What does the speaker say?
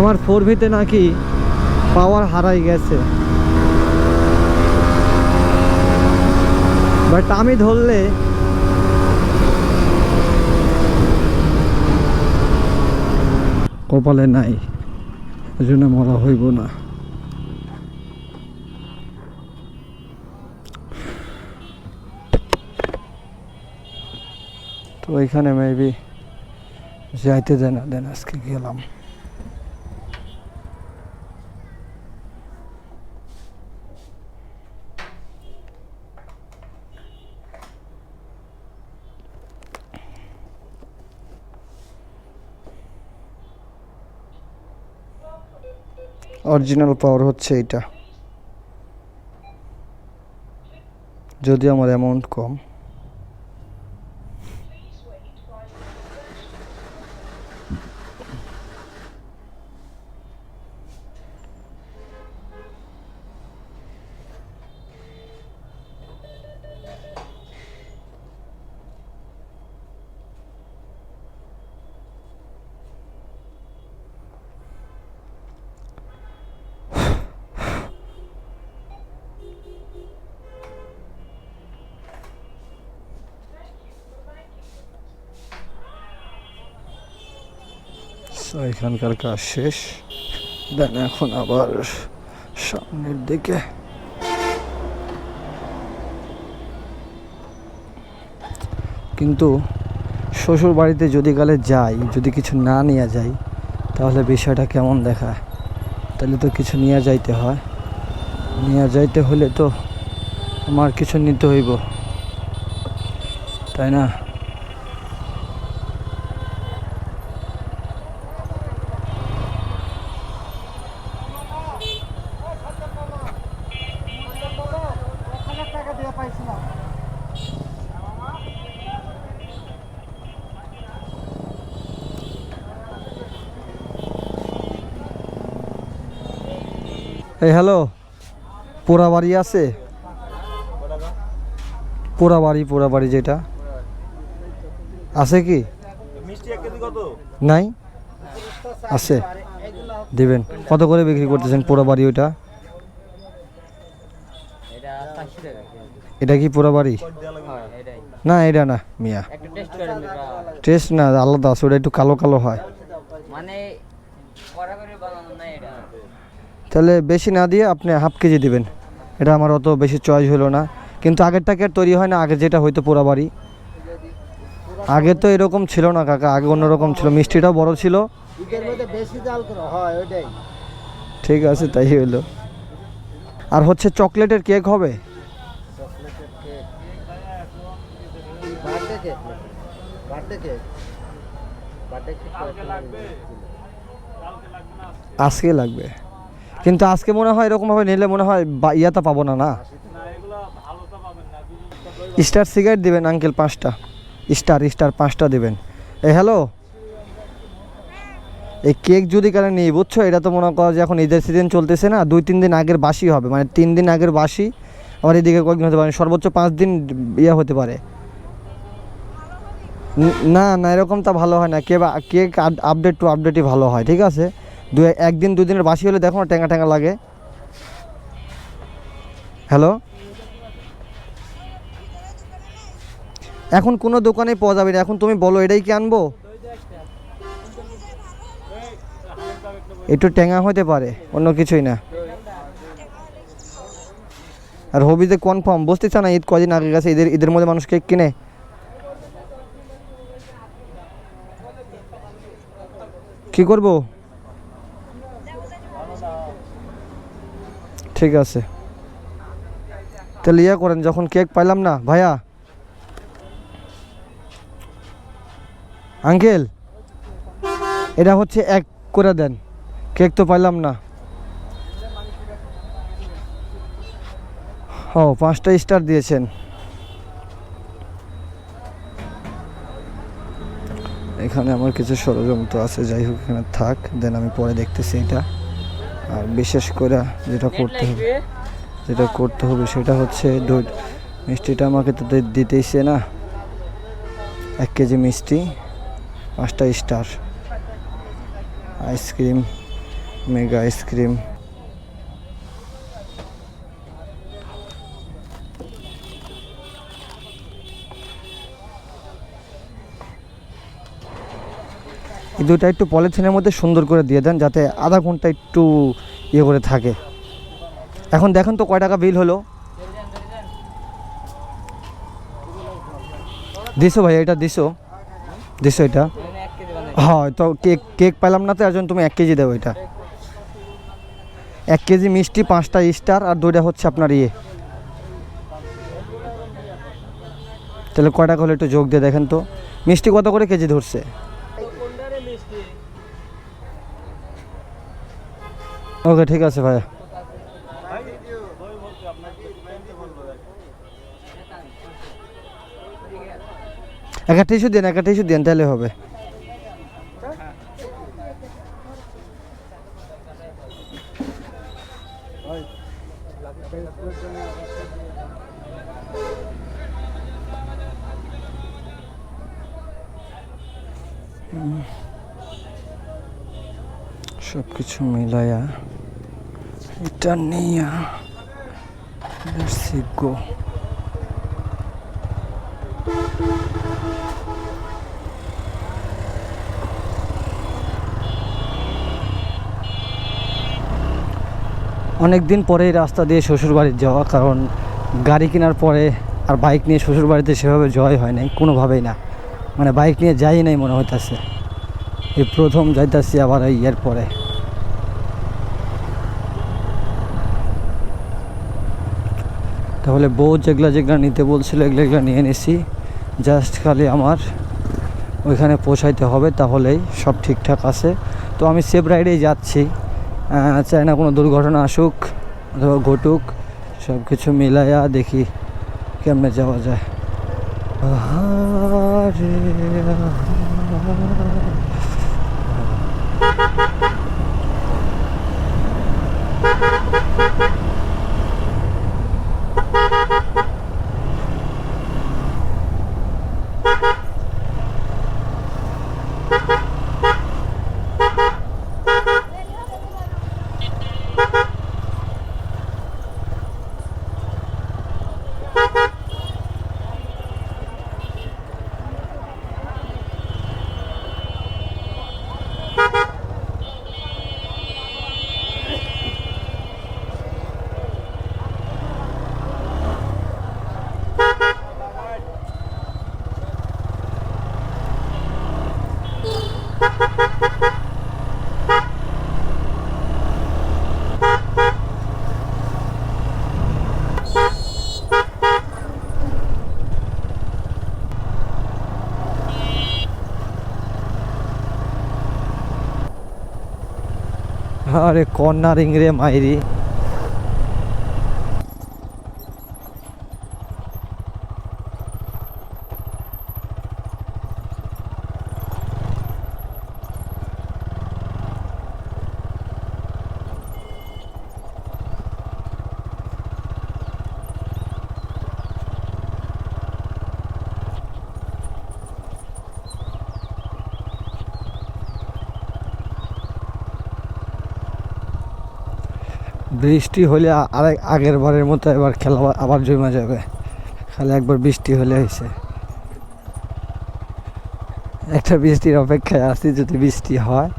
আমার ফোর ভিতে নাকি পাওয়ার হারাই গেছে। বাট আমি ধরলে কপালে নাই জন্য মরা হইব না। তো এখানে মেবি যাইতে দেন দেন আজকে গেলাম। অরিজিনাল পাওয়ার হচ্ছে এটা যদি আমার অ্যামাউন্ট কম। এখানকার কাজ শেষ। দেন এখন আবার সামনের দিকে। কিন্তু শ্বশুর বাড়িতে যদি কালে যাই, যদি কিছু না নিয়ে যাই, তাহলে বিষয়টা কেমন দেখায়? তাহলে তো কিছু নিয়ে যাইতে হয়। নিয়ে যাইতে হলে তো আমার কিছু নিতে হইব। তাই না? এই হ্যালো পোড়া বাড়ি আছে? পোড়া বাড়ি পোড়া বাড়ি যেটা। আছে কি? নাই? আছে। দেবেন। কত করে বিক্রি করতেছেন পোড়া বাড়ি ওইটা? এটা কি পোড়া বাড়ি না, এটা না, মিয়া। টেস্ট না, আলাদা আছে, ওটা একটু কালো কালো হয়। মানে কড়া করে বানানো না এটা তাহলে বেশি না দিয়ে আপনি হাফ কেজি দিবেন। এটা আমার অত বেশি চয়েস হলো না। কিন্তু আগেরটাকে আর তৈরি হয় না আগে যেটা হয়তো পোড়া বাড়ি। আগে তো এরকম ছিল না কাকা আগে অন্যরকম ছিল। মিষ্টিটাও বড় ছিল। হয় ঠিক আছে তাই হলো আর হচ্ছে চকলেটের কেক হবে? আজকে লাগবে? কিন্তু আজকে মনে হয় এরকমভাবে নিলে মনে হয় বা- ইয়াটা পাবো না না? স্টার সিগারেট দিবেন আঙ্কেল পাঁচটা। স্টার স্টার পাঁচটা দিবেন। এ, হ্যালো? এই কেক যদি কারণে নিই, বুঝছ? এটা তো মনে করো যে এখন ঈদের সিজন চলতেছে না, দুই, তিন দিন আগের বাসি হবে। মানে তিন দিন আগের বাসি, আবার এদিকে কয়েকদিন হতে পারে, সর্বোচ্চ পাঁচ দিন ইয়ে হতে পারে। না না এরকম তা ভালো হয় না। কে কেক আপডেট টু আপডেটই ভালো হয়, ঠিক আছে? দু একদিন দুদিনের বাসি হলে দেখো না ট্যাঙ্গা ট্যাঙ্গা লাগে। হ্যালো এখন কোনো দোকানেই পাওয়া যাবে না। এখন তুমি বলো, এটাই কি আনব? একটু ট্যাঙা হতে পারে, অন্য কিছুই না। আর হবিতে কনফার্ম বুঝতেছ না, ঈদ কদিন আগে গেছে ঈদের ঈদের মধ্যে মানুষ কেক কিনে। কি করব? ঠিক আছে। তাহলে ইয়ে করেন, যখন কেক পাইলাম না, ভাইয়া। আঙ্কেল এটা হচ্ছে এক করে দেন। কেক তো পাইলাম না। ও, পাঁচটা স্টার দিয়েছেন। এখানে আমার কিছু ষড়যন্ত্র আছে, যাই হোক, এখানে থাক, দেন আমি পরে দেখতেছি এটা। আর বিশেষ করে যেটা করতে হবে যেটা করতে হবে সেটা হচ্ছে দুধ। মিষ্টিটা আমাকে তো দিতেইছে না। এক কেজি মিষ্টি পাঁচটা স্টার। Ice cream mega ice cream. এই দুটো একটু পলিথিনের মধ্যে সুন্দর করে দিয়ে দেন যাতে আধা ঘণ্টা একটু ইয়ে করে থাকে। এখন দেখেন তো কয় টাকা বিল হলো? দিছো ভাই, এটা দিছো? দিছো এটা? হ্যাঁ তো কেক কেক পেলাম না তো একজন তুমি এক কেজি দেবো এটা। এক কেজি মিষ্টি, পাঁচটা স্টার, আর দুইটা হচ্ছে আপনার ইয়ে। তাহলে কয় টাকা হলো একটু যোগ দিয়ে দেখেন তো। মিষ্টি কত করে কেজি ধরছে? ওকে ঠিক আছে ভাইয়া একটা টিস্যু দেন একটা টিস্যু দেন তাহলে হবে সব কিছু মিলায়া এটা নিয়া গো। অনেক দিন পরে রাস্তা দিয়ে শ্বশুর বাড়ির যাওয়া, কারণ গাড়ি কেনার পরে আর বাইক নিয়ে শ্বশুর বাড়িতে সেভাবে জয় হয় নাই, কোনোভাবেই না। মানে বাইক নিয়ে যাই নাই মনে হইতাছে। এই প্রথম যাইতাছি আবার এই ইয়ের পরে। তাহলে বউ যেগুলো যেগুলো নিতে বলছিল, এগুলো এগুলো নিয়ে নিছি। জাস্ট খালি আমার ওইখানে পৌঁছাইতে হবে, তাহলেই সব ঠিকঠাক আছে। তো আমি সেফ রাইডেই যাচ্ছি। চাই না কোনো দুর্ঘটনা আসুক অথবা ঘটুক সব কিছু মিলাইয়া দেখি কেমনে যাওয়া যায়। আরে কর্নারিং রে মাইরি। বৃষ্টি হলে আরেক আগের বারের মতো এবার খেলা আবার- জমা যাবে। খালি একবার বৃষ্টি হলে হয়েছে। একটা বৃষ্টির অপেক্ষায় আছি যদি বৃষ্টি হয়।